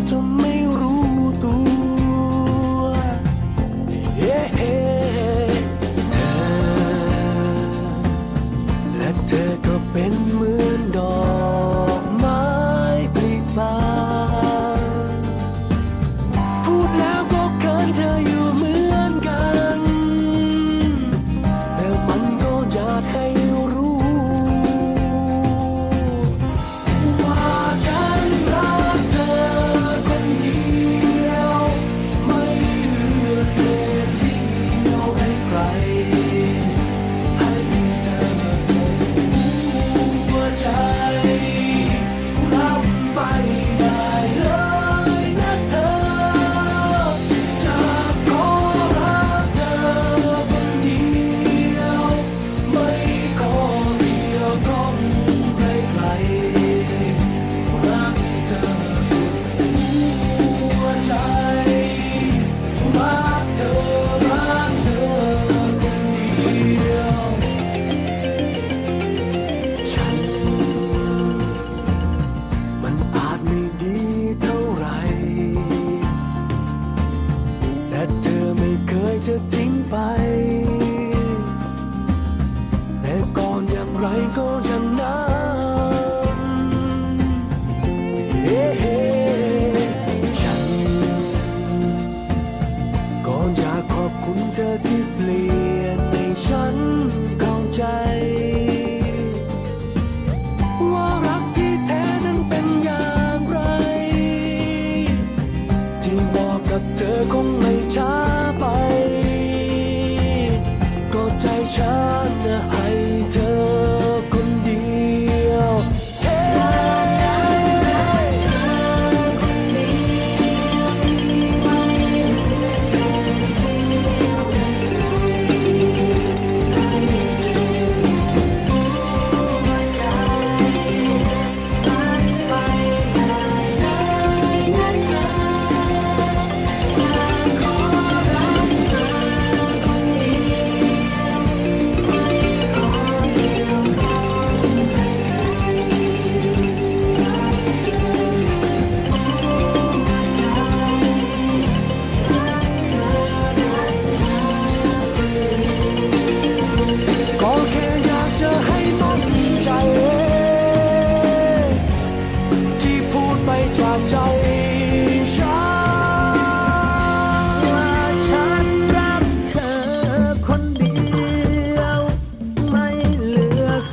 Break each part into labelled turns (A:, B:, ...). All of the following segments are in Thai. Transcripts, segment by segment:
A: to me. จะทิ้งไป แต่ก่อนอย่างไรก็ยังนั้นเฮ้ฉันก่อนอยากขอบคุณเธอที่เปลี่ยนในฉัน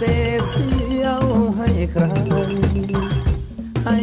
A: เสก
B: เสียวให้ใครให้